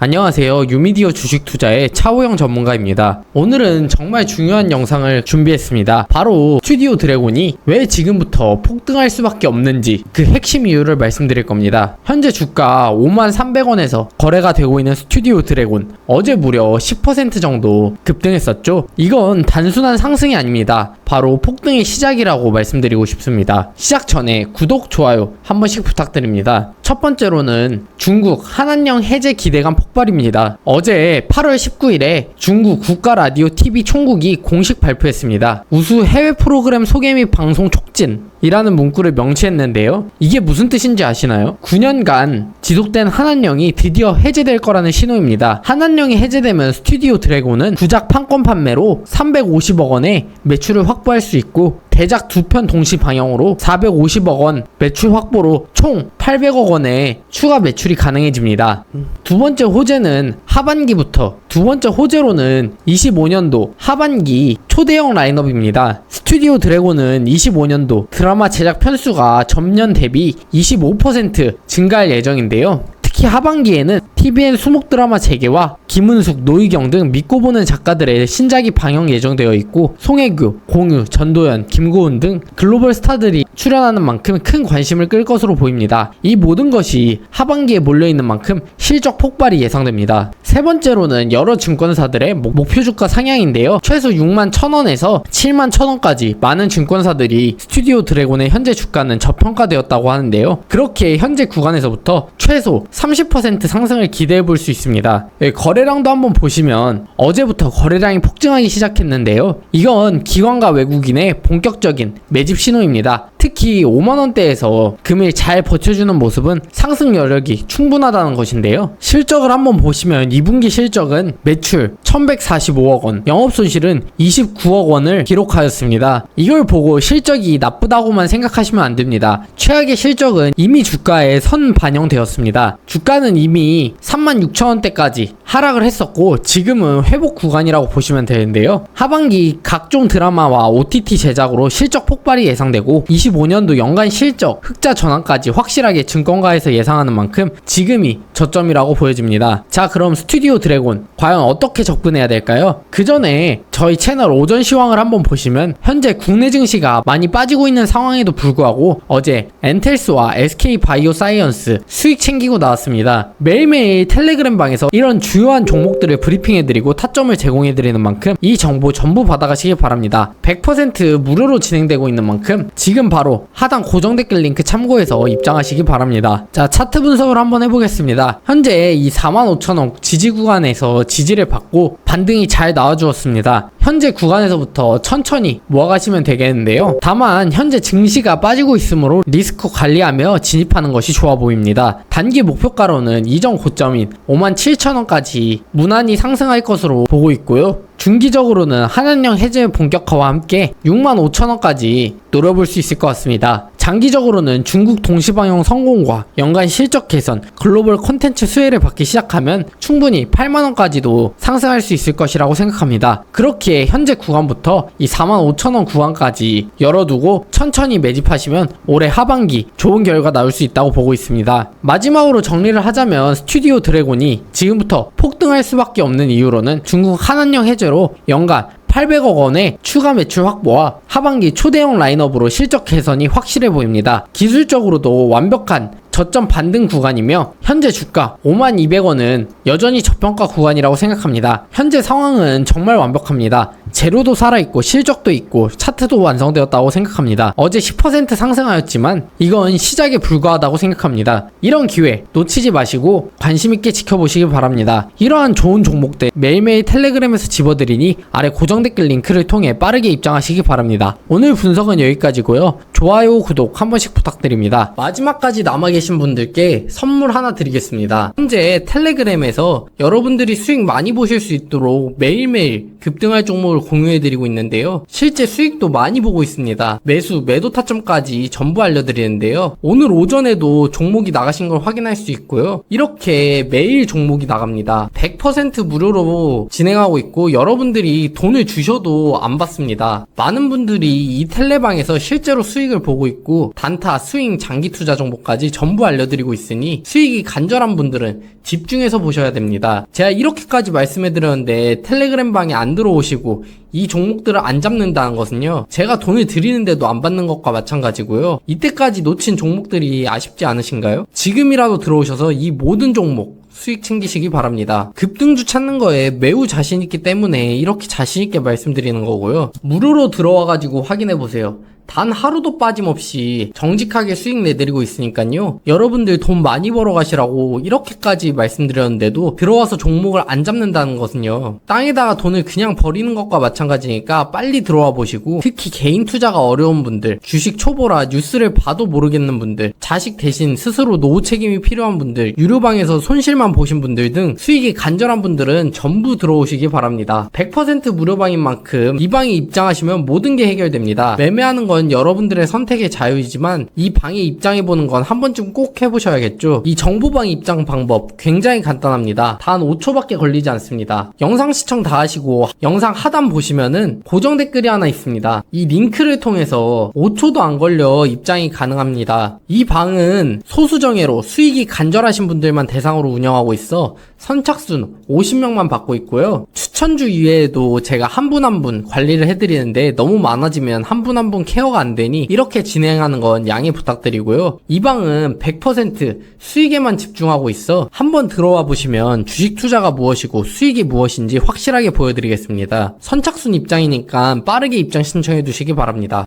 안녕하세요. 유미디어 주식 투자의 차호영 전문가입니다. 오늘은 정말 중요한 영상을 준비했습니다. 바로 스튜디오 드래곤이 왜 지금부터 폭등할 수밖에 없는지 그 핵심 이유를 말씀드릴 겁니다. 현재 주가 5만 300원에서 거래가 되고 있는 스튜디오 드래곤 어제 무려 10% 정도 급등했었죠. 이건 단순한 상승이 아닙니다. 바로 폭등의 시작이라고 말씀드리고 싶습니다. 시작 전에 구독, 좋아요 한 번씩 부탁드립니다. 첫 번째로는 중국 한한령 해제 기대감 폭발입니다. 어제 8월 19일에 중국 국가 라디오 TV 총국이 공식 발표했습니다. 우수 해외 프로그램 소개 및 방송 촉진 이라는 문구를 명시했는데요. 이게 무슨 뜻인지 아시나요? 9년간 지속된 한한령이 드디어 해제될 거라는 신호입니다. 한한령이 해제되면 스튜디오 드래곤은 구작 판권 판매로 350억 원의 매출을 확보할 수 있고 대작 두 편 동시 방영으로 450억 원 매출 확보로 총 800억 원의 추가 매출이 가능해집니다. 두 번째 호재는 하반기부터 두 번째 호재로는 25년도 하반기 초대형 라인업입니다. 스튜디오 드래곤은 25년도 드라마 제작 편수가 전년 대비 25% 증가할 예정인데요. 특히 하반기에는 TVN 수목 드라마 재개와 김은숙, 노희경 등 믿고 보는 작가들의 신작이 방영 예정되어 있고 송혜교, 공유, 전도연, 김고은 등 글로벌 스타들이 출연하는 만큼 큰 관심을 끌 것으로 보입니다. 이 모든 것이 하반기에 몰려있는 만큼 실적 폭발이 예상됩니다. 세 번째로는 여러 증권사들의 목- 목표 주가 상향인데요. 최소 6만 1천원에서 7만 1천원까지 많은 증권사들이 스튜디오 드래곤의 현재 주가는 저평가되었다고 하는데요. 그렇게 현재 구간에서부터 최소 30% 상승을 기대해 볼 수 있습니다. 예, 거래량도 한번 보시면 어제부터 거래량이 폭증하기 시작했는데요. 이건 기관과 외국인의 본격적인 매집 신호입니다. 특히 5만원대에서 금일 잘 버텨주는 모습은 상승 여력이 충분하다는 것인데요. 실적을 한번 보시면 2분기 실적은 매출 1145억 원, 영업 손실은 29억 원을 기록하였습니다. 이걸 보고 실적이 나쁘다고만 생각하시면 안 됩니다. 최악의 실적은 이미 주가에 선 반영되었습니다. 주가는 이미 36,000원대까지 하락을 했었고 지금은 회복 구간이라고 보시면 되는데요. 하반기 각종 드라마와 OTT 제작으로 실적 폭발이 예상되고 25년도 연간 실적 흑자 전환까지 확실하게 증권가에서 예상하는 만큼 지금이 저점이라고 보여집니다. 자, 그럼 스튜디오 드래곤 과연 어떻게 접근해야 될까요? 그 전에 저희 채널 오전 시황을 한번 보시면 현재 국내 증시가 많이 빠지고 있는 상황에도 불구하고 어제 엔텔스와 SK 바이오 사이언스 수익 챙기고 나왔습니다. 매일매일 텔레그램 방에서 이런 주 요한 종목들을 브리핑해드리고 타점을 제공해드리는 만큼 이 정보 전부 받아가시기 바랍니다. 100% 무료로 진행되고 있는 만큼 지금 바로 하단 고정 댓글 링크 참고해서 입장하시기 바랍니다. 자, 차트 분석을 한번 해보겠습니다. 현재 이 45,000원 지지 구간에서 지지를 받고 반등이 잘 나와주었습니다. 현재 구간에서부터 천천히 모아가시면 되겠는데요. 다만 현재 증시가 빠지고 있으므로 리스크 관리하며 진입하는 것이 좋아 보입니다. 단기 목표가로는 이전 고점인 57,000원까지 무난히 상승할 것으로 보고 있고요. 중기적으로는 한한령 해제 본격화와 함께 65,000원까지 노려볼 수 있을 것 같습니다. 장기적으로는 중국 동시방영 성공과 연간 실적 개선, 글로벌 콘텐츠 수혜를 받기 시작하면 충분히 8만원까지도 상승할 수 있을 것이라고 생각합니다. 그렇게 현재 구간부터 이 45,000원 구간까지 열어두고 천천히 매집하시면 올해 하반기 좋은 결과 나올 수 있다고 보고 있습니다. 마지막으로 정리를 하자면 스튜디오 드래곤이 지금부터 폭등할 수밖에 없는 이유로는 중국 한한령 해제로 연간 800억 원의 추가 매출 확보와 하반기 초대형 라인업으로 실적 개선이 확실해 보입니다. 기술적으로도 완벽한 저점 반등 구간이며 현재 주가 5만 200원은 여전히 저평가 구간이라고 생각합니다. 현재 상황은 정말 완벽합니다. 재료도 살아있고 실적도 있고 차트도 완성되었다고 생각합니다. 어제 10% 상승하였지만 이건 시작에 불과하다고 생각합니다. 이런 기회 놓치지 마시고 관심있게 지켜보시기 바랍니다. 이러한 좋은 종목들 매일매일 텔레그램에서 집어드리니 아래 고정 댓글 링크를 통해 빠르게 입장하시기 바랍니다. 오늘 분석은 여기까지고요. 좋아요, 구독 한 번씩 부탁드립니다. 마지막까지 남아 계신 분들께 선물 하나 드리겠습니다. 현재 텔레그램에서 여러분들이 수익 많이 보실 수 있도록 매일매일 급등할 종목을 공유해드리고 있는데요. 실제 수익도 많이 보고 있습니다. 매수, 매도 타점까지 전부 알려드리는데요. 오늘 오전에도 종목이 나가신 걸 확인할 수 있고요. 이렇게 매일 종목이 나갑니다. 100% 무료로 진행하고 있고 여러분들이 돈을 주셔도 안 받습니다. 많은 분들이 이 텔레방에서 실제로 수익을 보고 있고 단타, 스윙, 장기 투자 정보까지 전부 알려드리고 있으니 수익이 간절한 분들은 집중해서 보셔야 됩니다. 제가 이렇게까지 말씀해드렸는데 텔레그램 방에 안 들어오시고 이 종목들을 안 잡는다는 것은요. 제가 돈을 드리는데도 안 받는 것과 마찬가지고요. 이때까지 놓친 종목들이 아쉽지 않으신가요? 지금이라도 들어오셔서 이 모든 종목 수익 챙기시기 바랍니다. 급등주 찾는 거에 매우 자신 있기 때문에 이렇게 자신 있게 말씀드리는 거고요. 무료로 들어와 가지고 확인해 보세요. 단 하루도 빠짐없이 정직하게 수익 내드리고 있으니까요. 여러분들 돈 많이 벌어 가시라고 이렇게까지 말씀드렸는데도 들어와서 종목을 안 잡는다는 것은요. 땅에다가 돈을 그냥 버리는 것과 마찬가지니까 빨리 들어와 보시고 특히 개인 투자가 어려운 분들, 주식 초보라 뉴스를 봐도 모르겠는 분들, 자식 대신 스스로 노후 책임이 필요한 분들, 유료방에서 손실만 보신 분들 등 수익이 간절한 분들은 전부 들어오시기 바랍니다. 100% 무료방인 만큼 이 방에 입장하시면 모든 게 해결됩니다. 매매하는 건 여러분들의 선택의 자유이지만 이 방에 입장해보는 건 한 번쯤 꼭 해보셔야겠죠. 이 정보방 입장 방법 굉장히 간단합니다. 단 5초밖에 걸리지 않습니다. 영상 시청 다 하시고 영상 하단 보시면은 고정 댓글이 하나 있습니다. 이 링크를 통해서 5초도 안 걸려 입장이 가능합니다. 이 방은 소수정예로 수익이 간절하신 분들만 대상으로 운영하고 있어 선착순 50명만 받고 있고요. 추천주 이외에도 제가 한 분 한 분 관리를 해드리는데 너무 많아지면 한 분 한 분 케 어가 안 되니 이렇게 진행하는 건 양해 부탁드리고요. 이 방은 100% 수익에만 집중하고 있어 한번 들어와 보시면 주식 투자가 무엇이고 수익이 무엇인지 확실하게 보여드리겠습니다. 선착순 입장이니까 빠르게 입장 신청해 두시기 바랍니다.